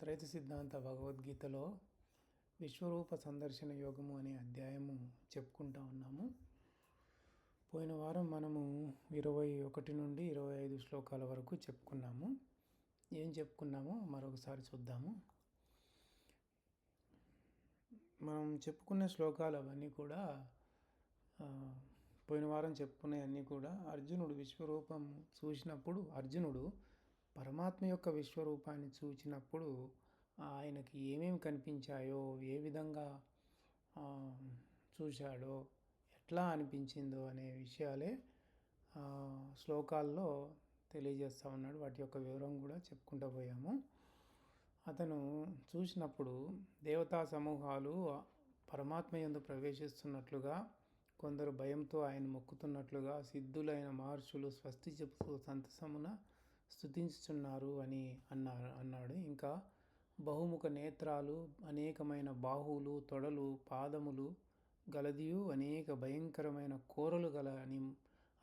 త్రైత సిద్ధాంత భగవద్గీతలో విశ్వరూప సందర్శన యోగము అనే అధ్యాయము చెప్పుకుంటా ఉన్నాము. పోయిన వారం మనము ఇరవై ఒకటి నుండి ఇరవై ఐదు శ్లోకాల వరకు చెప్పుకున్నాము. ఏం చెప్పుకున్నామో మరొకసారి చూద్దాము. మనం చెప్పుకున్న శ్లోకాలు అవన్నీ కూడా పోయిన వారం చెప్పుకునేవన్నీ కూడా అర్జునుడు విశ్వరూపం చూసినప్పుడు అర్జునుడు పరమాత్మ యొక్క విశ్వరూపాన్ని చూచినప్పుడు ఆయనకి ఏమేమి కనిపించాయో ఏ విధంగా చూశాడో ఎట్లా అనిపించిందో అనే విషయాలే శ్లోకాల్లో తెలియజేస్తూ ఉన్నాడు. వాటి యొక్క వివరం కూడా చెప్పుకుంటూ పోయాము. అతను చూసినప్పుడు దేవతా సమూహాలు పరమాత్మ ఎందు ప్రవేశిస్తున్నట్లుగా కొందరు భయంతో ఆయన మొక్కుతున్నట్లుగా సిద్ధులైన మహర్షులు స్వస్తి చెబుతూ సంతసమున స్థుతించుచున్నారు అని అన్నారు అన్నాడు. ఇంకా బహుముఖ నేత్రాలు అనేకమైన బాహువులు తొడలు పాదములు గలదియు అనేక భయంకరమైన కోరలు గల అని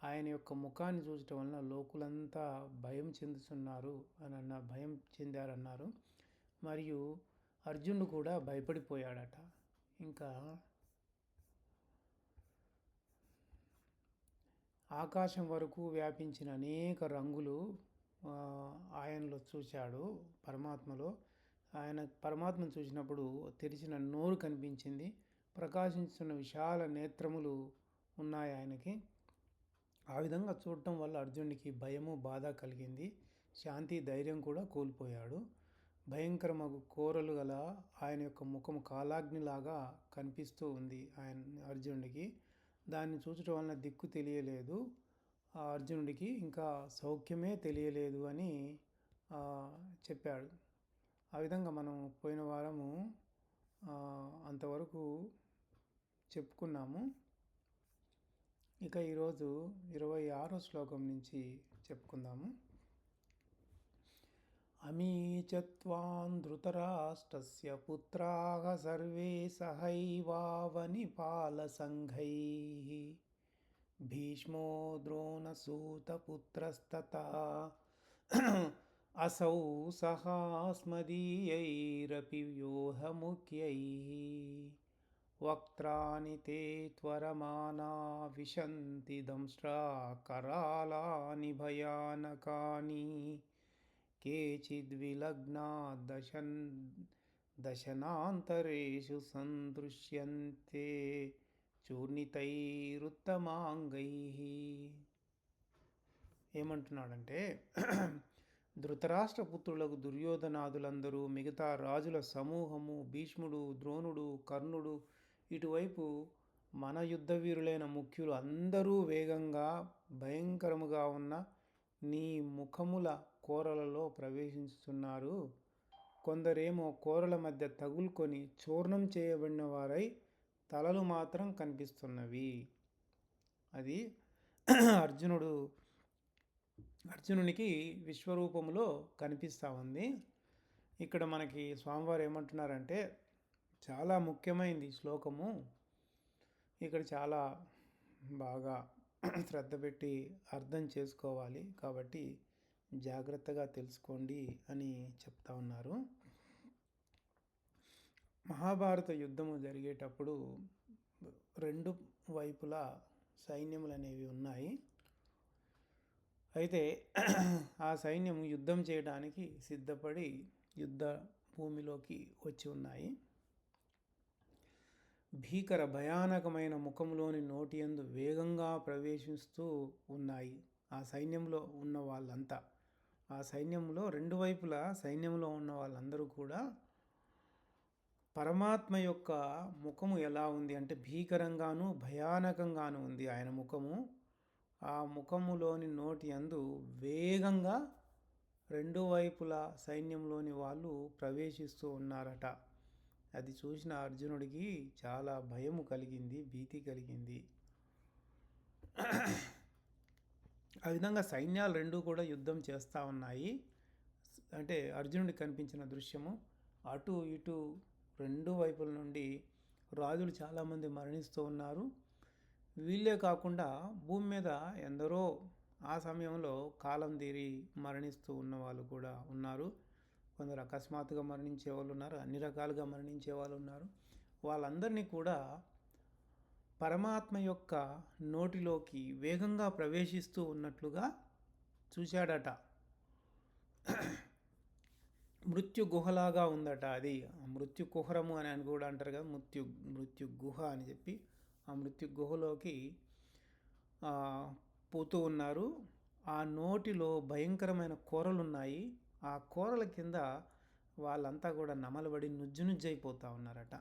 ఆయన యొక్క ముఖాన్ని చూచటం వలన లోకులంతా భయం చెందుతున్నారు అని అన్న భయం చెందారన్నారు. మరియు అర్జునుడు కూడా భయపడిపోయాడట. ఇంకా ఆకాశం వరకు వ్యాపించిన అనేక రంగులు ఆయనలో చూశాడు పరమాత్మలో. ఆయన పరమాత్మను చూసినప్పుడు తెరిచిన నోరు కనిపించింది. ప్రకాశించున్న విశాల నేత్రములు ఉన్నాయి ఆయనకి. ఆ విధంగా చూడటం వల్ల అర్జునుడికి భయము బాధ కలిగింది. శాంతి ధైర్యం కూడా కోల్పోయాడు. భయంకరమగు కోరలు గల ఆయన యొక్క ముఖం కాలాగ్నిలాగా కనిపిస్తూ ఉంది ఆయన అర్జునుడికి. దాన్ని చూచడం వలన దిక్కు తెలియలేదు. ఆ అర్జునుడికి ఇంకా సౌఖ్యమే తెలియలేదు అని చెప్పాడు. ఆ విధంగా మనం పోయిన వారము అంతవరకు చెప్పుకున్నాము. ఇక ఈరోజు ఇరవై ఆరో శ్లోకం నుంచి చెప్పుకుందాము. అమీ చత్వాన్ ధృతరాష్ట్రస్య పుత్రాः సర్వే సహైవావని పాలసంఘై भीष्मो द्रोणसूतपुत्रस्तता असौ सहास्मदीयैरपि व्यूहमुख्यैः। वक्त्राणि ते त्वरमानाविशन्ति दंष्ट्रा करालानि भयानकानि। केचिद्विलग्ना दशन् दशनान्तरेषु सन्दृश्यन्ते। చూర్ణితైరుత్తమాంగై. ఏమంటున్నాడంటే ధృతరాష్ట్ర పుత్రులకు దుర్యోధనాదులందరూ మిగతా రాజుల సమూహము భీష్ముడు ద్రోణుడు కర్ణుడు ఇటువైపు మన యుద్ధ వీరులైన ముఖ్యులు అందరూ వేగంగా భయంకరముగా ఉన్న నీ ముఖముల కోరలలో ప్రవేశిస్తున్నారు. కొందరేమో కోరల మధ్య తగులుకొని చూర్ణం చేయబడిన వారై తలలు మాత్రం కనిపిస్తున్నవి. అది అర్జునుడు అర్జునునికి విశ్వరూపంలో కనిపిస్తూ ఉంది. ఇక్కడ మనకి స్వామివారు ఏమంటున్నారంటే చాలా ముఖ్యమైనది శ్లోకము. ఇక్కడ చాలా బాగా శ్రద్ధ పెట్టి అర్థం చేసుకోవాలి కాబట్టి జాగ్రత్తగా తెలుసుకోండి అని చెప్తా ఉన్నారు. మహాభారత యుద్ధము జరిగేటప్పుడు రెండు వైపులా సైన్యములు అనేవి ఉన్నాయి. అయితే ఆ సైన్యం యుద్ధం చేయడానికి సిద్ధపడి యుద్ధ భూమిలోకి వచ్చి ఉన్నాయి. భీకర భయానకమైన ముఖంలోని నోటి యందు వేగంగా ప్రవేశిస్తూ ఉన్నాయి ఆ సైన్యంలో ఉన్న వాళ్ళంతా. ఆ సైన్యంలో రెండు వైపులా సైన్యంలో ఉన్న వాళ్ళందరూ కూడా పరమాత్మ యొక్క ముఖము ఎలా ఉంది అంటే భీకరంగాను భయానకంగాను ఉంది ఆయన ముఖము. ఆ ముఖములోని నోటి అందు వేగంగా రెండు వైపులా సైన్యంలోని వాళ్ళు ప్రవేశిస్తూ ఉన్నారట. అది చూసిన అర్జునుడికి చాలా భయము కలిగింది భీతి కలిగింది. ఆ విధంగా సైన్యాలు రెండు కూడా యుద్ధం చేస్తూ ఉన్నాయి. అంటే అర్జునుడికి కనిపించిన దృశ్యము అటు ఇటు రెండు వైపుల నుండి రాజులు చాలామంది మరణిస్తూ ఉన్నారు. వీళ్ళే కాకుండా భూమి మీద ఎందరో ఆ సమయంలో కాలం తీరి మరణిస్తూ ఉన్న వాళ్ళు కూడా ఉన్నారు. కొందరు అకస్మాత్తుగా మరణించే వాళ్ళు ఉన్నారు అన్ని రకాలుగా మరణించే వాళ్ళు ఉన్నారు. వాళ్ళందరినీ కూడా పరమాత్మ యొక్క నోటిలోకి వేగంగా ప్రవేశిస్తూ ఉన్నట్లుగా చూశాడట. మృత్యు గుహలాగా ఉందట అది. మృత్యు కుహరము అని అని కూడా అంటారు కదా మృత్యు మృత్యు గుహ అని చెప్పి ఆ మృత్యు గుహలోకి పోతూ ఉన్నారు. ఆ నోటిలో భయంకరమైన కూరలు ఉన్నాయి ఆ కూరల కింద వాళ్ళంతా కూడా నమలబడి నుజ్జు నుజ్జైపోతూ ఉన్నారట.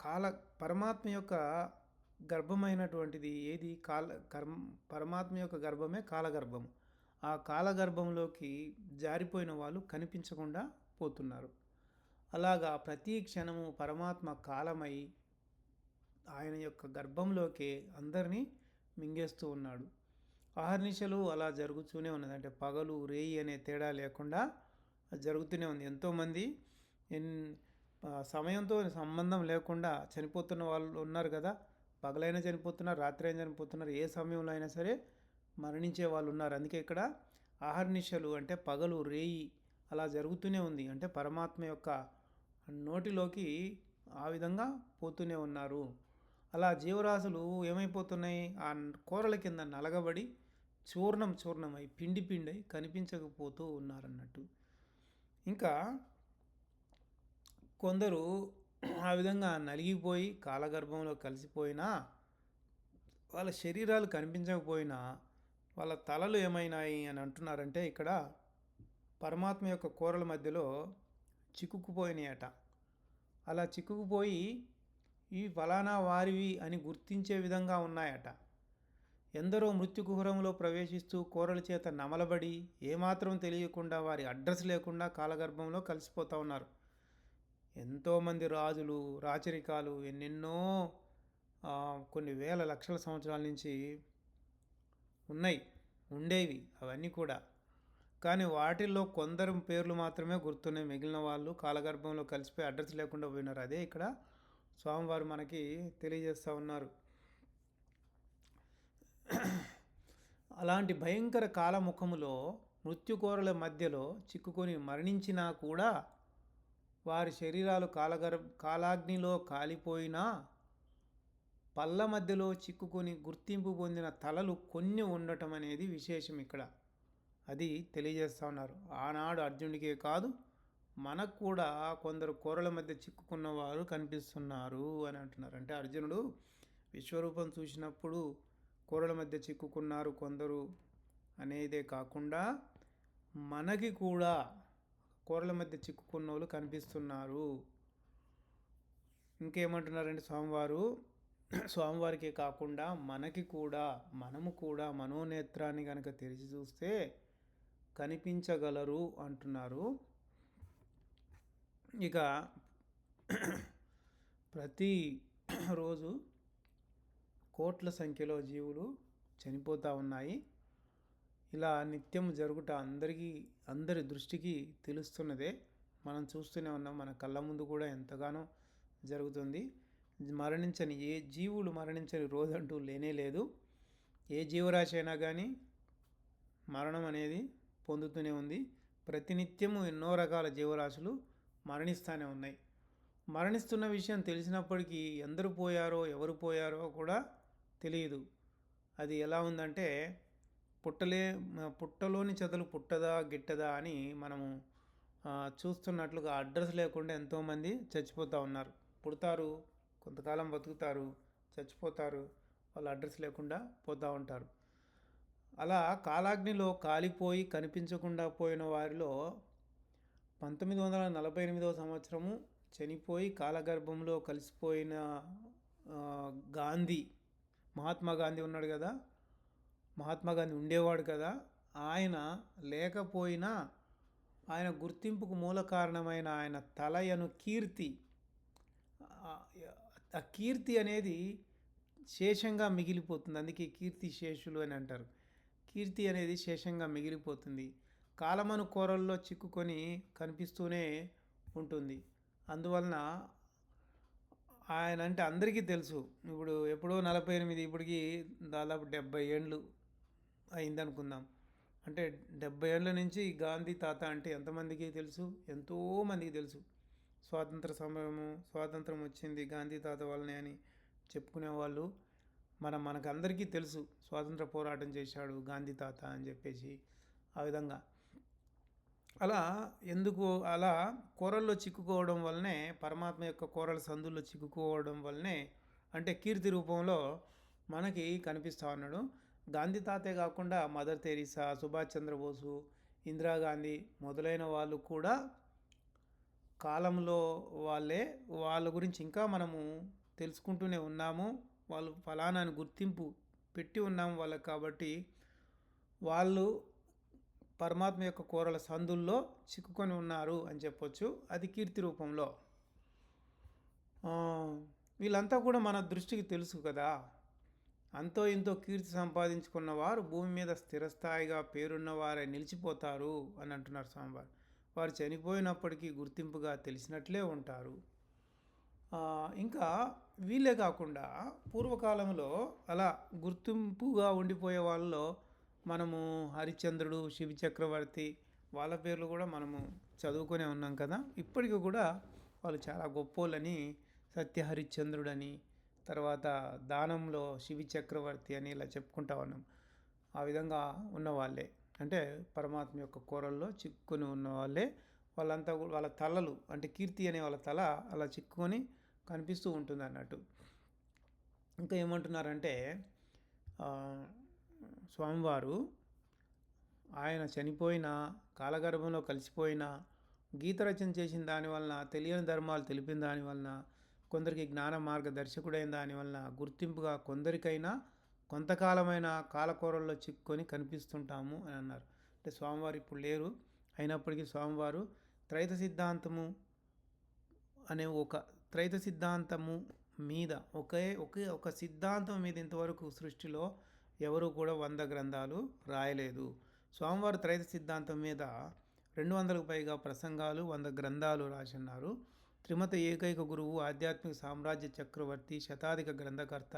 కాల పరమాత్మ యొక్క గర్భమైనటువంటిది ఏది? కాల కర్మ పరమాత్మ యొక్క గర్భమే కాలగర్భము. ఆ కాలగర్భంలోకి జారిపోయిన వాళ్ళు కనిపించకుండా పోతున్నారు. అలాగా ప్రతి క్షణము పరమాత్మ కాలమై ఆయన యొక్క గర్భంలోకి అందరినీ మింగేస్తూ ఉన్నాడు. ఆహర్నిశలు అలా జరుగుతూనే ఉన్నది. అంటే పగలు రేయి అనే తేడా లేకుండా జరుగుతూనే ఉంది. ఎంతోమంది ఎన్ సమయంతో సంబంధం లేకుండా చనిపోతున్న వాళ్ళు ఉన్నారు కదా. పగలైనా చనిపోతున్నారు రాత్రి అయినా చనిపోతున్నారు. ఏ సమయంలో అయినా సరే మరణించే వాళ్ళు ఉన్నారు అందుకే ఇక్కడ ఆహర్నిశలు అంటే పగలు రేయి అలా జరుగుతూనే ఉంది. అంటే పరమాత్మ యొక్క నోటిలోకి ఆ విధంగా పోతూనే ఉన్నారు. అలా జీవరాశులు ఏమైపోతున్నాయి? ఆ కూరల కింద నలగబడి చూర్ణం చూర్ణమై పిండి పిండై కనిపించకపోతూ ఉన్నారన్నట్టు. ఇంకా కొందరు ఆ విధంగా నలిగిపోయి కాలగర్భంలో కలిసిపోయినా వాళ్ళ శరీరాలు కనిపించకపోయినా వాళ్ళ తలలు ఏమైనాయి అని అంటున్నారంటే ఇక్కడ పరమాత్మ యొక్క కూరల మధ్యలో చిక్కుకుపోయినాయట. అలా చిక్కుకుపోయి ఈ ఫలానా వారివి అని గుర్తించే విధంగా ఉన్నాయట. ఎందరో మృత్యుగుహరంలో ప్రవేశిస్తూ కూరల చేత నమలబడి ఏమాత్రం తెలియకుండా వారి అడ్రస్ లేకుండా కాలగర్భంలో కలిసిపోతూ ఉన్నారు. ఎంతోమంది రాజులు రాచరికాలు ఎన్నెన్నో కొన్ని వేల లక్షల సంవత్సరాల నుంచి ఉన్నాయి ఉండేవి అవన్నీ కూడా. కానీ వాటిల్లో కొందరు పేర్లు మాత్రమే గుర్తున్నాయి మిగిలిన వాళ్ళు కాలగర్భంలో కలిసిపోయి అడ్రస్ లేకుండా పోయినారు. అదే ఇక్కడ స్వామివారు మనకి తెలియజేస్తూ ఉన్నారు. అలాంటి భయంకర కాలముఖములో మృత్యుకోరల మధ్యలో చిక్కుకొని మరణించినా కూడా వారి శరీరాలు కాలగర్ కాలాగ్నిలో కాలిపోయినా పళ్ళ మధ్యలో చిక్కుకొని గుర్తింపు పొందిన తలలు కొన్ని ఉండటం అనేది విశేషం ఇక్కడ. అది తెలియజేస్తూ ఉన్నారు. ఆనాడు అర్జునుడికే కాదు మనకు కూడా కొందరు కూరల మధ్య చిక్కుకున్న వారు కనిపిస్తున్నారు అని అంటున్నారు. అంటే అర్జునుడు విశ్వరూపం చూసినప్పుడు కూరల మధ్య చిక్కుకున్నారు కొందరు అనేదే కాకుండా మనకి కూడా కూరల మధ్య చిక్కుకున్న వాళ్ళు కనిపిస్తున్నారు. ఇంకేమంటున్నారంటే స్వామివారు? స్వామివారికే కాకుండా మనకి కూడా మనము కూడా మనోనేత్రాన్ని కనుక తెరిచి చూస్తే కనిపించగలరు అంటున్నారు. ఇక ప్రతి రోజు కోట్ల సంఖ్యలో జీవులు చనిపోతూ ఉన్నాయి. ఇలా నిత్యం జరుగుట అందరికీ అందరి దృష్టికి తెలుస్తున్నదే. మనం చూస్తూనే ఉన్నాం మన కళ్ళ ముందు కూడా ఎంతగానో జరుగుతుంది. మరణించని ఏ జీవులు మరణించని రోజంటూ లేనే లేదు. ఏ జీవరాశి అయినా కానీ మరణం అనేది పొందుతూనే ఉంది. ప్రతినిత్యము ఎన్నో రకాల జీవరాశులు మరణిస్తూనే ఉన్నాయి. మరణిస్తున్న విషయం తెలిసినప్పటికీ ఎందరు పోయారో ఎవరు పోయారో కూడా తెలియదు. అది ఎలా ఉందంటే పుట్టలే పుట్టలోని చెదలు పుట్టదా గిట్టదా అని మనము చూస్తున్నట్లుగా అడ్రస్ లేకుండా ఎంతోమంది చచ్చిపోతూ ఉన్నారు. పుడతారు కొంతకాలం బతుకుతారు చచ్చిపోతారు వాళ్ళ అడ్రస్ లేకుండా పోతూ ఉంటారు. అలా కాలాగ్నిలో కాలిపోయి కనిపించకుండా పోయిన వారిలో పంతొమ్మిది వందల నలభై ఎనిమిదవ సంవత్సరము చనిపోయి కాలగర్భంలో కలిసిపోయిన గాంధీ మహాత్మా గాంధీ ఉన్నాడు కదా? మహాత్మా గాంధీ ఉండేవాడు కదా? ఆయన లేకపోయినా ఆయన గుర్తింపుకు మూల కారణమైన ఆయన తలయను కీర్తి ఆ- కీర్తి అనేది శేషంగా మిగిలిపోతుంది. అందుకే కీర్తి శేషులు అని అంటారు. కీర్తి అనేది శేషంగా మిగిలిపోతుంది. కాలమను కూరల్లో చిక్కుకొని కనిపిస్తూనే ఉంటుంది. అందువలన ఆయన అంటే అందరికీ తెలుసు. ఇప్పుడు ఎప్పుడో నలభై ఎనిమిది ఇప్పటికి దాదాపు డెబ్బై ఏండ్లు అయిందనుకుందాం. అంటే డెబ్బై ఏళ్ళ నుంచి గాంధీ తాత అంటే ఎంతమందికి తెలుసు? ఎంతో మందికి తెలుసు. స్వాతంత్ర సమయము స్వాతంత్రం వచ్చింది గాంధీ తాత వల్లనే అని చెప్పుకునే వాళ్ళు మన మనకందరికీ తెలుసు స్వాతంత్ర పోరాటం చేశాడు గాంధీ తాత అని చెప్పేసి ఆ విధంగా. అలా ఎందుకు అలా కూరల్లో చిక్కుకోవడం వల్లనే పరమాత్మ యొక్క కూరల సందుల్లో చిక్కుకోవడం వల్లనే అంటే కీర్తి రూపంలో మనకి కనిపిస్తూ ఉన్నాడు. గాంధీ తాతే కాకుండా మదర్ తెరీసా సుభాష్ చంద్రబోసు ఇందిరాగాంధీ మొదలైన వాళ్ళు కూడా కాలంలో వాళ్ళే వాళ్ళ గురించి ఇంకా మనము తెలుసుకుంటూనే ఉన్నాము. వాళ్ళు ఫలానాని గుర్తింపు పెట్టి ఉన్నాము వాళ్ళకి కాబట్టి వాళ్ళు పరమాత్మ యొక్క కూరల సందుల్లో చిక్కుకొని ఉన్నారు అని చెప్పొచ్చు. అది కీర్తి రూపంలో. వీళ్ళంతా కూడా మన దృష్టికి తెలుసు కదా. అంతో ఇంతో కీర్తి సంపాదించుకున్న వారు భూమి మీద స్థిరస్థాయిగా పేరున్నవారే నిలిచిపోతారు అని అంటున్నారు స్వామివారు. వారు చనిపోయినప్పటికీ గుర్తింపుగా తెలిసినట్లే ఉంటారు. ఇంకా వీళ్ళే కాకుండా పూర్వకాలంలో అలా గుర్తింపుగా ఉండిపోయే వాళ్ళలో మనము హరిశ్చంద్రుడు శివ చక్రవర్తి వాళ్ళ పేర్లు కూడా మనము చదువుకునే ఉన్నాం కదా. ఇప్పటికీ కూడా వాళ్ళు చాలా గొప్పోళ్ళని సత్య హరిశ్చంద్రుడని తర్వాత దానంలో శివి చక్రవర్తి అని ఇలా చెప్పుకుంటా ఉన్నాం. ఆ విధంగా ఉన్నవాళ్ళే. అంటే పరమాత్మ యొక్క కూరల్లో చిక్కుకొని ఉన్న వాళ్ళే వాళ్ళంతా కూడా వాళ్ళ తలలు అంటే కీర్తి అనే వాళ్ళ తల అలా చిక్కుకొని కనిపిస్తూ ఉంటుంది అన్నట్టు. ఇంకా ఏమంటున్నారంటే స్వామివారు ఆయన చనిపోయిన కాలగర్భంలో కలిసిపోయిన గీత రచన చేసిన దాని వలన తెలియని ధర్మాలు తెలిపిన దాని వలన కొందరికి జ్ఞాన మార్గదర్శకుడైన దాని వలన గుర్తింపుగా కొందరికైనా కొంతకాలమైన కాలకూరల్లో చిక్కుకొని కనిపిస్తుంటాము అని అన్నారు. అంటే స్వామివారు ఇప్పుడు లేరు. అయినప్పటికీ స్వామివారు త్రైత సిద్ధాంతము అనే ఒక త్రైత సిద్ధాంతము మీద ఒకే ఒకే ఒక సిద్ధాంతం మీద ఇంతవరకు సృష్టిలో ఎవరు కూడా వంద గ్రంథాలు రాయలేదు. స్వామివారి త్రైత సిద్ధాంతం మీద రెండు వందలకు పైగా ప్రసంగాలు వంద గ్రంథాలు రాసిన్నారు త్రిమత ఏకైక గురువు ఆధ్యాత్మిక సామ్రాజ్య చక్రవర్తి శతాధిక గ్రంథకర్త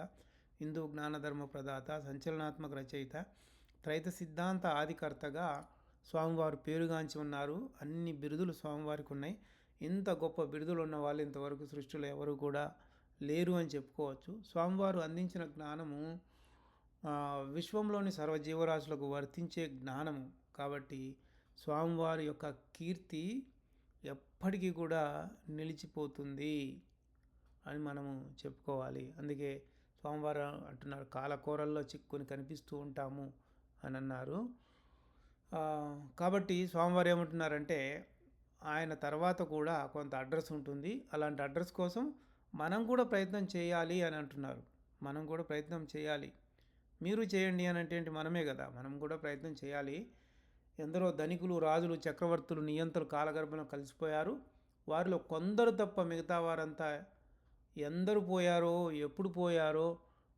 హిందూ జ్ఞానధర్మ ప్రదాత సంచలనాత్మక రచయిత త్రైత సిద్ధాంత ఆదికర్తగా స్వామివారు పేరుగాంచి ఉన్నారు. అన్ని బిరుదులు స్వామివారికి ఉన్నాయి ఇంత గొప్ప బిరుదులు ఉన్న వాళ్ళు ఇంతవరకు సృష్టిలో ఎవరు కూడా లేరు అని చెప్పుకోవచ్చు. స్వామివారు అందించిన జ్ఞానము విశ్వంలోని సర్వజీవరాశులకు వర్తించే జ్ఞానము. కాబట్టి స్వామివారి యొక్క కీర్తి ఎప్పటికీ కూడా నిలిచిపోతుంది అని మనము చెప్పుకోవాలి. అందుకే స్వామివారు అంటున్నారు. కాలకూరల్లో చిక్కుని కనిపిస్తూ ఉంటాము అని అన్నారు. కాబట్టి స్వామివారు ఏమంటున్నారంటే ఆయన తర్వాత కూడా కొంత అడ్రస్ ఉంటుంది. అలాంటి అడ్రస్ కోసం మనం కూడా ప్రయత్నం చేయాలి అని అంటున్నారు. మనం కూడా ప్రయత్నం చేయాలి. మీరు చేయండి అని అంటే ఏంటి? మనమే కదా. మనం కూడా ప్రయత్నం చేయాలి. ఎందరో ధనికులు రాజులు చక్రవర్తులు నియంతలు కాలగర్భంలో కలిసిపోయారు. వారిలో కొందరు తప్ప మిగతా వారంతా ఎందరు పోయారో ఎప్పుడు పోయారో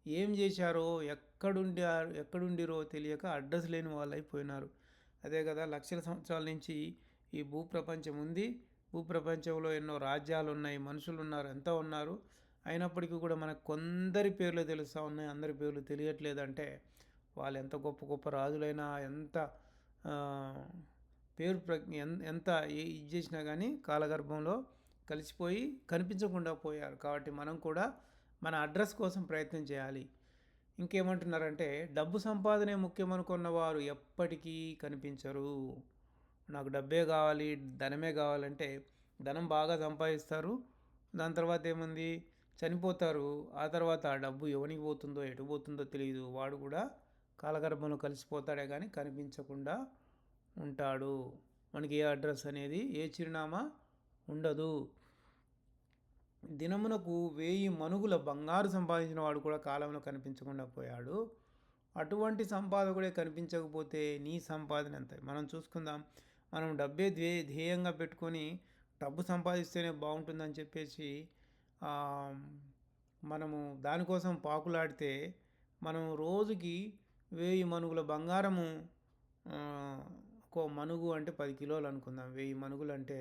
ఏం చేశారో ఎక్కడుండి ఎక్కడుండిరో తెలియక అడ్రస్ లేని వాళ్ళు అయిపోయినారు అదే కదా లక్షల సంవత్సరాల నుంచి ఈ భూప్రపంచం ఉంది. భూప్రపంచంలో ఎన్నో రాజ్యాలు ఉన్నాయి మనుషులు ఉన్నారు ఎంత ఉన్నారు. అయినప్పటికీ కూడా మనకు కొందరి పేర్లు తెలుస్తూ ఉన్నాయి అందరి పేర్లు తెలియట్లేదంటే వాళ్ళు ఎంత గొప్ప గొప్ప రాజులైనా ఎంత పేరు ప్ర ఎంత ఇది చేసినా కానీ కాలగర్భంలో కలిసిపోయి కనిపించకుండా పోయారు. కాబట్టి మనం కూడా మన అడ్రస్ కోసం ప్రయత్నం చేయాలి. ఇంకేమంటున్నారంటే డబ్బు సంపాదనే ముఖ్యం అనుకున్న వారు ఎప్పటికీ కనిపించరు. నాకు డబ్బే కావాలి ధనమే కావాలంటే ధనం బాగా సంపాదిస్తారు. దాని తర్వాత ఏముంది? చనిపోతారు. ఆ తర్వాత ఆ డబ్బు ఎవనికి పోతుందో ఎటు పోతుందో తెలియదు వాడు కూడా కాలగర్భంలో కలిసిపోతాడే కానీ కనిపించకుండా ఉంటాడు. మనకి ఏ అడ్రస్ అనేది ఏ చిరునామా ఉండదు. దినమునకు వేయి మనుగుల బంగారు సంపాదించిన వాడు కూడా కాలంలో కనిపించకుండా పోయాడు. అటువంటి సంపాదకుడే కనిపించకపోతే నీ సంపాదన ఎంత? మనం చూసుకుందాం. మనం డబ్బే ధ్యే ధ్యేయంగా పెట్టుకొని డబ్బు సంపాదిస్తేనే బాగుంటుందని చెప్పేసి మనము దానికోసం పాకులాడితే మనం రోజుకి వెయ్యి మనుగుల బంగారము ఒక మనుగు అంటే పది కిలోలు అనుకుందాం. వెయ్యి మనుగులు అంటే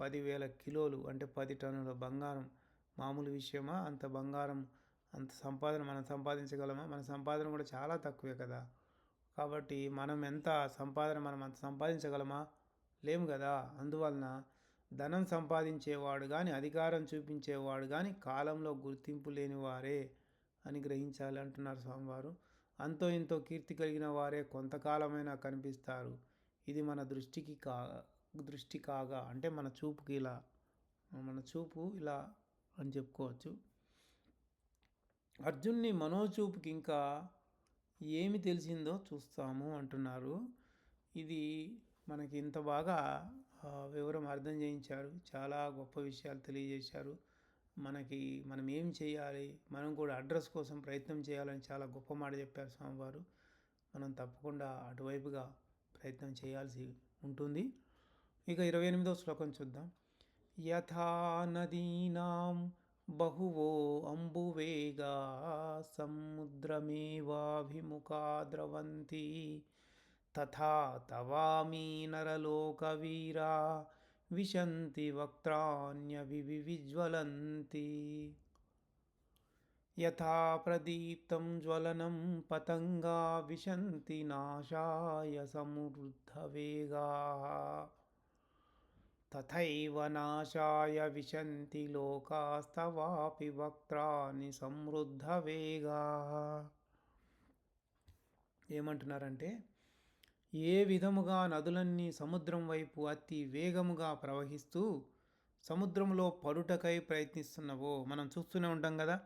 పదివేల కిలోలు అంటే పది టన్నుల బంగారం. మామూలు విషయమా? అంత బంగారం అంత సంపాదన మనం సంపాదించగలమా? మన సంపాదన కూడా చాలా తక్కువే కదా. కాబట్టి మనం ఎంత సంపాదన మనం అంత సంపాదించగలమా? లేము కదా. అందువలన ధనం సంపాదించేవాడు కానీ అధికారం చూపించేవాడు కానీ కాలంలో గుర్తింపు లేని వారే అని గ్రహించాలి అంటున్నారు స్వామివారు. అంతో ఇంతో కీర్తి కలిగిన వారే కొంతకాలమైనా కనిపిస్తారు. ఇది మన దృష్టికి కా దృష్టి కాగా అంటే మన చూపుకి ఇలా మన చూపు ఇలా అని చెప్పుకోవచ్చు. అర్జున్ని మనోచూపుకి ఇంకా ఏమి తెలిసిందో చూస్తాము అంటున్నారు. ఇది మనకి ఇంత బాగా వివరం అర్థం చేయించారు. చాలా గొప్ప విషయాలు తెలియజేశారు. మనకి మనం ఏం చేయాలి మనం కూడా అడ్రస్ కోసం ప్రయత్నం చేయాలని చాలా గొప్ప మాట చెప్పారు స్వామివారు. మనం తప్పకుండా అటువైపుగా ప్రయత్నం చేయాల్సి ఉంటుంది. ఇక ఇరవై ఎనిమిదో శ్లోకం చూద్దాం. యథా నదీనాం బహువో అంబువేగా సముద్రమేవాభిముఖా ద్రవంతి తథా తవామీ నరలోకవీరా విశంతి వక్త్రాణ్యవిజ్వలంతి యథా ప్రదీప్తం జ్వలనం పతంగా విశంతి నాశాయ సమృద్ధవేగా తథైవ నాశాయ విశంతి లోకాస్తవాపి వక్త్రాని సమృద్ధవేగా ఏమంటున్నారంటే ఏ విధముగా నదులన్నీ సముద్రం వైపు అతి వేగముగా ప్రవహిస్తూ సముద్రంలో పడుటకై ప్రయత్నిస్తున్నవో మనం చూస్తూనే ఉంటాం కదా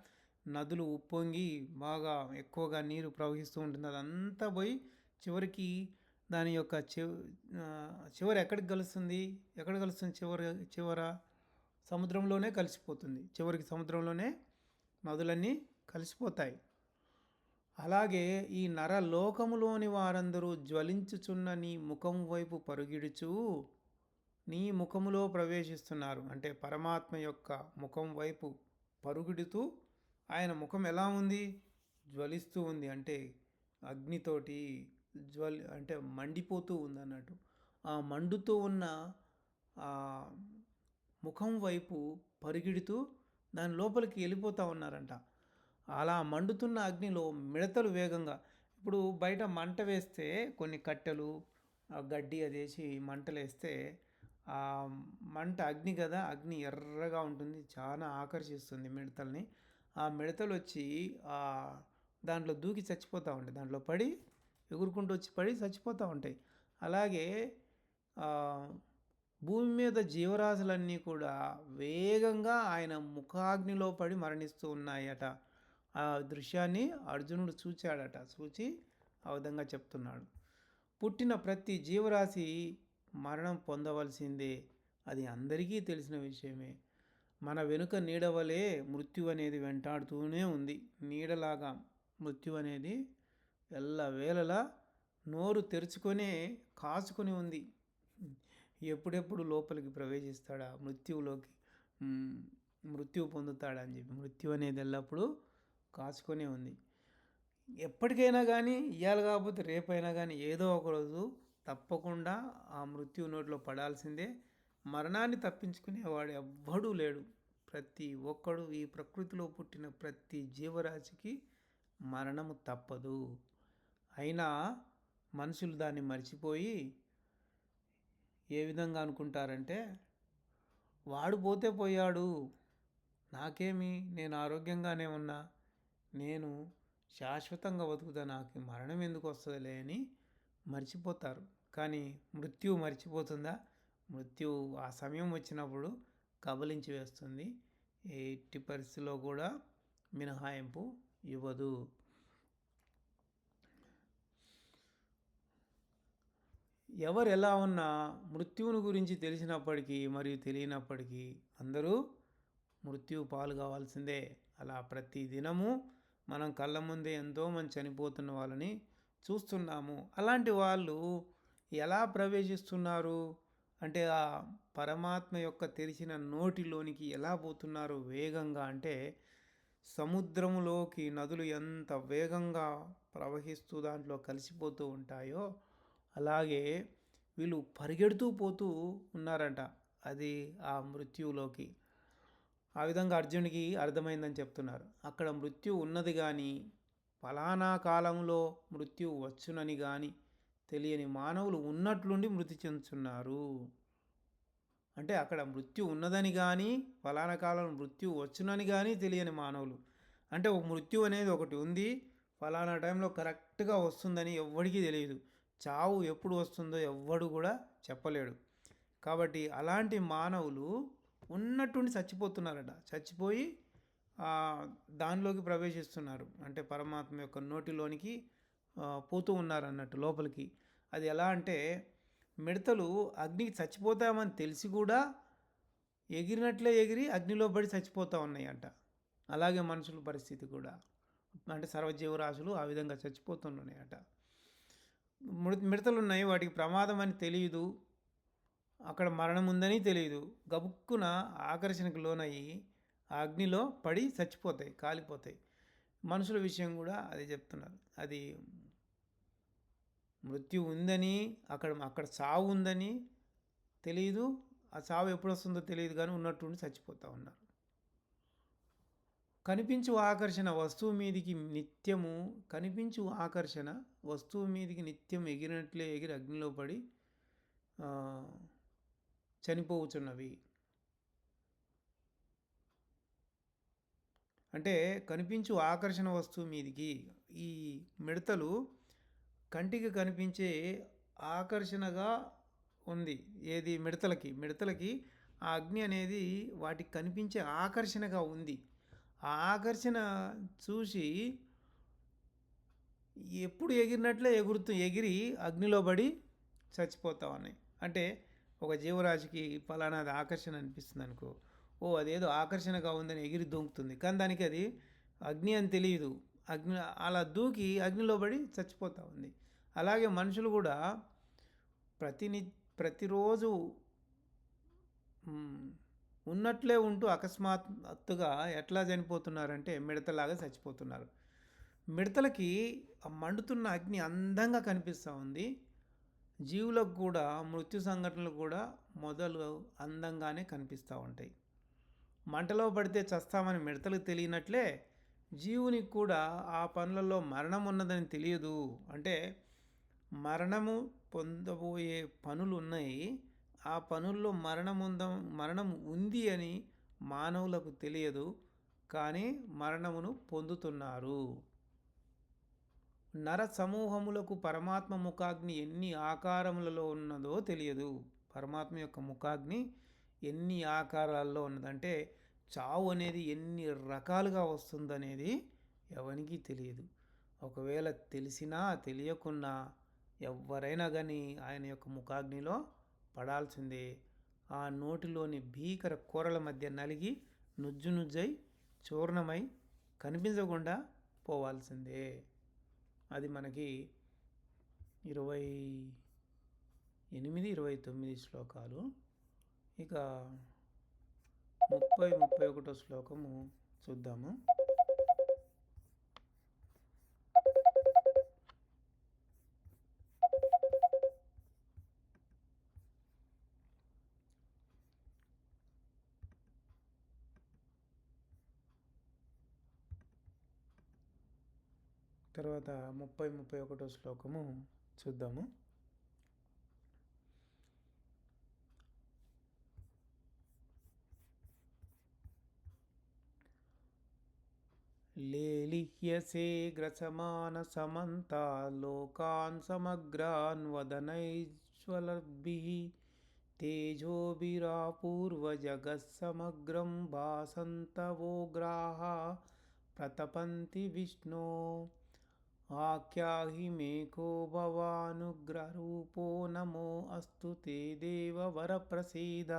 నదులు ఉప్పొంగి బాగా ఎక్కువగా నీరు ప్రవహిస్తూ ఉంటుంది. అదంతా పోయి చివరికి దాని యొక్క చివ చివరి ఎక్కడికి కలుస్తుంది ఎక్కడ కలుస్తుంది చివరి చివర? సముద్రంలోనే కలిసిపోతుంది. చివరికి సముద్రంలోనే నదులన్నీ కలిసిపోతాయి. అలాగే ఈ నరలోకములోని వారందరూ జ్వలించుచున్న నీ ముఖం వైపు పరుగిడుచు నీ ముఖములో ప్రవేశిస్తున్నారు. అంటే పరమాత్మ యొక్క ముఖం వైపు పరుగుడుతూ ఆయన ముఖం ఎలా ఉంది? జ్వలిస్తూ ఉంది. అంటే అగ్నితోటి జ్వల్ అంటే మండిపోతూ ఉందన్నట్టు. ఆ మండుతూ ఉన్న ఆ ముఖం వైపు పరిగెడుతూ దాని లోపలికి వెళ్ళిపోతూ ఉన్నారంట. అలా మండుతున్న అగ్నిలో మిడతలు వేగంగా ఇప్పుడు బయట మంట వేస్తే కొన్ని కట్టెలు గడ్డి అది వేసి మంటలు వేస్తే ఆ మంట అగ్ని కదా అగ్ని ఎర్రగా ఉంటుంది చాలా ఆకర్షిస్తుంది మిడతల్ని. ఆ మిడతలు వచ్చి దాంట్లో దూకి చచ్చిపోతూ ఉంటాయి దాంట్లో పడి ఎగురుకుంటూ వచ్చి పడి చచ్చిపోతూ ఉంటాయి. అలాగే భూమి మీద జీవరాశులన్నీ కూడా వేగంగా ఆయన ముఖాగ్నిలో పడి మరణిస్తూ ఉన్నాయట. ఆ దృశ్యాన్ని అర్జునుడు చూచాడట. చూచి ఆ విధంగా చెప్తున్నాడు. పుట్టిన ప్రతి జీవరాశి మరణం పొందవలసిందే. అది అందరికీ తెలిసిన విషయమే. మన వెనుక నీడవలే మృత్యు అనేది వెంటాడుతూనే ఉంది. నీడలాగా మృత్యు అనేది ఎల్లవేళలా నోరు తెరుచుకొనే కాచుకొని ఉంది. ఎప్పుడెప్పుడు లోపలికి ప్రవేశిస్తాడా? మృత్యువులోకి మృత్యువు పొందుతాడా అని చెప్పి. మృత్యు అనేది ఎల్లప్పుడూ కాచుకొనే ఉంది. ఎప్పటికైనా కానీ ఇవాళ కాకపోతే రేపైనా కానీ ఏదో ఒకరోజు తప్పకుండా ఆ మృత్యు నోట్లో పడాల్సిందే. మరణాన్ని తప్పించుకునేవాడు ఎవ్వడూ లేడు. ప్రతి ఒక్కడు ఈ ప్రకృతిలో పుట్టిన ప్రతి జీవరాశికి మరణము తప్పదు. అయినా మనుషులు దాన్ని మర్చిపోయి ఏ విధంగా అనుకుంటారంటే వాడు పోతే పోయాడు. నాకేమి? నేను ఆరోగ్యంగానే ఉన్నా. నేను శాశ్వతంగా బతుకుతా. నాకు మరణం ఎందుకు వస్తుందిలే అని మర్చిపోతారు. కానీ మృత్యువు మర్చిపోతుందా? మృత్యు ఆ సమయం వచ్చినప్పుడు కబలించి వేస్తుంది. ఎట్టి పరిస్థితిలో కూడా మినహాయింపు ఇవ్వదు. ఎవరు ఎలా ఉన్నా మృత్యువుని గురించి తెలిసినప్పటికీ మరియు తెలియనప్పటికీ అందరూ మృత్యువు పాలు కావాల్సిందే. అలా ప్రతి దినము మనం కళ్ళ ముందే ఎంతోమంది చనిపోతున్న వాళ్ళని చూస్తున్నాము. అలాంటి వాళ్ళు ఎలా ప్రవేశిస్తున్నారు? అంటే ఆ పరమాత్మ యొక్క తెరిచిన నోటిలోనికి ఎలా పోతున్నారు వేగంగా? అంటే సముద్రములోకి నదులు ఎంత వేగంగా ప్రవహిస్తూ దాంట్లో కలిసిపోతూ ఉంటాయో అలాగే వీళ్ళు పరిగెడుతూ పోతూ ఉన్నారంట అది ఆ మృత్యువులోకి. ఆ విధంగా అర్జునుడికి అర్థమైందని చెప్తున్నారు. అక్కడ మృత్యు ఉన్నది కానీ ఫలానా కాలంలో మృత్యు వచ్చునని కానీ తెలియని మానవులు ఉన్నట్లుండి మృతి చెందుతున్నారు. అంటే అక్కడ మృత్యు ఉన్నదని కానీ ఫలానా కాలంలో మృత్యు వచ్చునని కానీ తెలియని మానవులు. అంటే ఒక మృత్యు అనేది ఒకటి ఉంది ఫలానా టైంలో కరెక్ట్గా వస్తుందని ఎవ్వడికి తెలియదు. చావు ఎప్పుడు వస్తుందో ఎవ్వడు కూడా చెప్పలేడు. కాబట్టి అలాంటి మానవులు ఉన్నట్టుండి చచ్చిపోతున్నారట. చచ్చిపోయి దానిలోకి ప్రవేశిస్తున్నారు. అంటే పరమాత్మ యొక్క నోటిలోనికి పోతూ ఉన్నారు అన్నట్టు లోపలికి. అది ఎలా అంటే మిడతలు అగ్నికి చచ్చిపోతామని తెలిసి కూడా ఎగిరినట్లే ఎగిరి అగ్నిలో పడి చచ్చిపోతూ ఉన్నాయి అలాగే మనుషుల పరిస్థితి కూడా. అంటే సర్వజీవరాశులు ఆ విధంగా చచ్చిపోతున్నాయట మిడతలు ఉన్నాయి వాటికి ప్రమాదం అని తెలియదు అక్కడ మరణం ఉందని తెలియదు గబుక్కున ఆకర్షణకు లోనయ్యి ఆ అగ్నిలో పడి చచ్చిపోతాయి కాలిపోతాయి. మనుషుల విషయం కూడా అది చెప్తున్నారు. అది మృత్యు ఉందని అక్కడ అక్కడ సావు ఉందని తెలియదు ఆ సావు ఎప్పుడు వస్తుందో తెలియదు కానీ ఉన్నట్టుండి చచ్చిపోతూ ఉన్నారు. కనిపించు ఆకర్షణ వస్తువు మీదికి నిత్యము కనిపించు ఆకర్షణ వస్తువు మీదికి నిత్యం ఎగిరినట్లే ఎగిరి అగ్నిలో పడి చనిపోవచ్చున్నవి అంటే కనిపించు ఆకర్షణ వస్తువు మీదికి ఈ మిడతలు కంటికి కనిపించే ఆకర్షణగా ఉంది. ఏది? మిడతలకి. మిడతలకి ఆ అగ్ని అనేది వాటికి కనిపించే ఆకర్షణగా ఉంది. ఆ ఆకర్షణ చూసి ఎప్పుడు ఎగిరినట్లే ఎగురుతూ ఎగిరి అగ్నిలో పడి చచ్చిపోతా ఉన్నాయి అంటే ఒక జీవరాశికి ఫలానాది ఆకర్షణ అనిపిస్తుంది అనుకో. ఓ అదేదో ఆకర్షణగా ఉందని ఎగిరి దూకుతుంది కానీ దానికి అది అగ్ని అని తెలియదు. అగ్ని అలా దూకి అగ్నిలో పడి చచ్చిపోతూ ఉంది. అలాగే మనుషులు కూడా ప్రతిని ప్రతిరోజు ఉన్నట్లే ఉంటూ అకస్మాత్తుగా ఎట్లా చనిపోతున్నారంటే మిడతలాగా చచ్చిపోతున్నారు. మిడతలకి మండుతున్న అగ్ని అందంగా కనిపిస్తూ ఉంది. జీవులకు కూడా మృత్యు సంఘటనలు కూడా మొదలు అందంగానే కనిపిస్తూ ఉంటాయి. మంటలో పడితే చస్తామని మిడతలకు తెలియనట్లే జీవునికి కూడా ఆ పనులలో మరణం ఉన్నదని తెలియదు. అంటే మరణము పొందబోయే పనులు ఉన్నాయి. ఆ పనుల్లో మరణం ఉందం మరణం ఉంది అని మానవులకు తెలియదు కానీ మరణమును పొందుతున్నారు. నర సమూహములకు పరమాత్మ ముఖాగ్ని ఎన్ని ఆకారములలో ఉన్నదో తెలియదు. పరమాత్మ యొక్క ముఖాగ్ని ఎన్ని ఆకారాల్లో ఉన్నదంటే చావు అనేది ఎన్ని రకాలుగా వస్తుందనేది ఎవరికి తెలియదు. ఒకవేళ తెలిసినా తెలియకున్నా ఎవరైనా కానీ ఆయన యొక్క ముఖాగ్నిలో పడాల్సిందే. ఆ నోటిలోని భీకర కూరల మధ్య నలిగి నుజ్జు నుజ్జై చూర్ణమై కనిపించకుండా పోవాల్సిందే. అది మనకి ఇరవై ఎనిమిది ఇరవై తొమ్మిది శ్లోకాలు. ఇక ముప్పై ముప్పై ఒకటో శ్లోకము చూద్దాము. తర్వాత ముప్పై ముప్పై ఒకటో శ్లోకము చూద్దాము లేలిహ్యసే గ్రసమాన సమంతా లోకాన్ సమగ్రాన్ వదనైజ్వలభి तेजोभिरापूर्वजगत्समग्रं भासन्तवोग्राः प्रतपन्ति विष्णो आख्याहि मे को भवानुग्रहरूपो नमो अस्तु ते देववरप्रसीद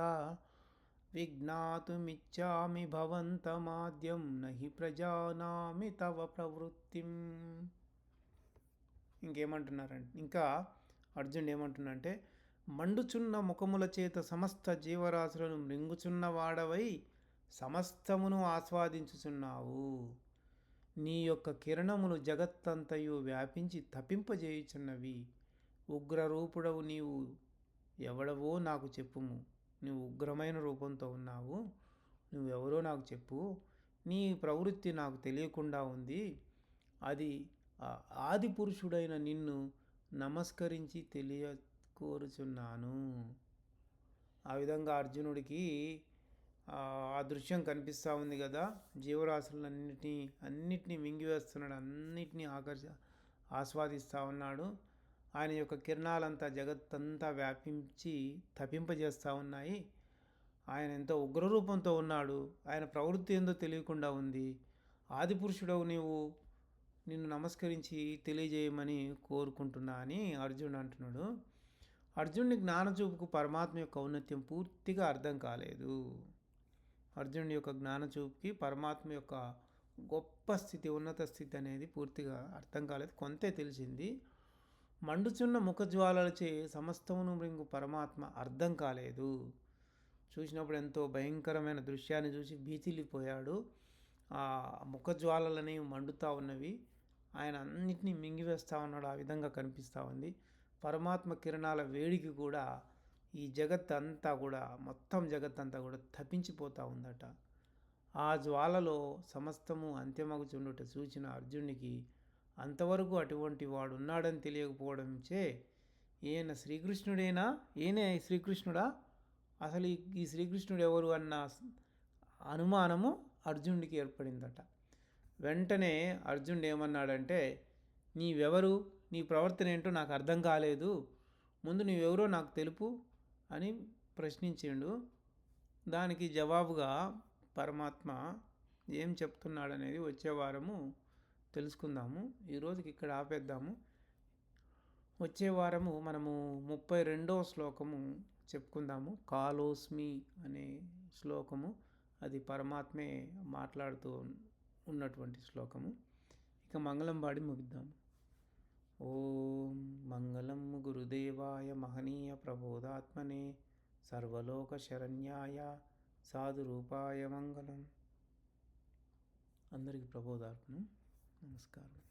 విజ్ఞాతుమిచ్చామి భవంతమాద్యం నహి ప్రజానామి తవ ప్రవృత్తిం ఇంకేమంటున్నారంటే ఇంకా అర్జునుడు ఏమంటున్నాడంటే మండుచున్న ముఖముల చేత సమస్త జీవరాశులను మృంగుచున్న వాడవై సమస్తమును ఆస్వాదించుచున్నావు నీ యొక్క కిరణములు జగత్తంతయు వ్యాపించి తపింపజేయుచున్నవి ఉగ్రరూపుడవు నీవు. ఎవడవో నాకు చెప్పుము. నువ్వు ఉగ్రమైన రూపంతో ఉన్నావు. నువ్వెవరో నాకు చెప్పు. నీ ప్రవృత్తి నాకు తెలియకుండా ఉంది. అది ఆది పురుషుడైన నిన్ను నమస్కరించి తెలియ కోరుచున్నాను ఆ విధంగా అర్జునుడికి ఆ దృశ్యం కనిపిస్తూ ఉంది కదా. జీవరాశులన్నిటినీ అన్నిటినీ మింగివేస్తున్నాడు అన్నిటినీ ఆకర్ష ఆస్వాదిస్తూ ఉన్నాడు. ఆయన యొక్క కిరణాలంతా జగత్తంతా వ్యాపించి తపింపజేస్తూ ఉన్నాయి. ఆయన ఎంతో ఉగ్రరూపంతో ఉన్నాడు. ఆయన ప్రవృత్తి ఏందో తెలియకుండా ఉంది. ఆది పురుషుడవు నీవు నిన్ను నమస్కరించి తెలియజేయమని కోరుకుంటున్నా అని అర్జునుడు అంటున్నాడు. అర్జునుడి జ్ఞానచూపుకు పరమాత్మ యొక్క ఔన్నత్యం పూర్తిగా అర్థం కాలేదు. అర్జునుడి యొక్క జ్ఞానచూపుకి పరమాత్మ యొక్క గొప్ప స్థితి ఉన్నత స్థితి అనేది పూర్తిగా అర్థం కాలేదు. కొంతే తెలిసింది. మండుచున్న ముఖజ్వాలలచే సమస్తమును మృంగు పరమాత్మ అర్థం కాలేదు. చూసినప్పుడు ఎంతో భయంకరమైన దృశ్యాన్ని చూసి భీతిల్లిపోయాడు ఆ ముఖజ్వాలలని మండుతూ ఉన్నవి. ఆయన అన్నిటినీ మింగివేస్తూ ఉన్నాడు. ఆ విధంగా కనిపిస్తూ ఉంది. పరమాత్మ కిరణాల వేడికి కూడా ఈ జగత్ అంతా కూడా మొత్తం జగత్ అంతా కూడా తప్పించిపోతూ ఉందట. ఆ జ్వాలలో సమస్తము అంత్యమగుచుండుట చూచిన అర్జునుడికి అంతవరకు అటువంటి వాడు ఉన్నాడని తెలియకపోవడంచే ఈయన శ్రీకృష్ణుడేనా? ఈయనే శ్రీకృష్ణుడా? అసలు ఈ- ఈ శ్రీకృష్ణుడు ఎవరు అన్న అనుమానము అర్జునుడికి ఏర్పడిందట. వెంటనే అర్జునుడు ఏమన్నాడంటే నీవెవరు? నీ ప్రవర్తన ఏంటో నాకు అర్థం కాలేదు. ముందు నీవెవరో నాకు తెలుపు. అని ప్రశ్నించిండు. దానికి జవాబుగా పరమాత్మ ఏం చెప్తున్నాడనేది వచ్చే వారము తెలుసుకుందాము. ఈరోజుకి ఇక్కడ ఆపేద్దాము. వచ్చే వారము మనము ముప్పై రెండవ శ్లోకము చెప్పుకుందాము. కాలోస్మి అనే శ్లోకము. అది పరమాత్మే మాట్లాడుతూ ఉన్నటువంటి శ్లోకము. ఇక మంగళం పాడి ముగిద్దాము. ఓం మంగళం గురుదేవాయ మహనీయ ప్రబోధాత్మనే సర్వలోక శరణ్యాయ సాధురూపాయ మంగళం. అందరికి ప్రబోధార్పణం. నమస్కారం.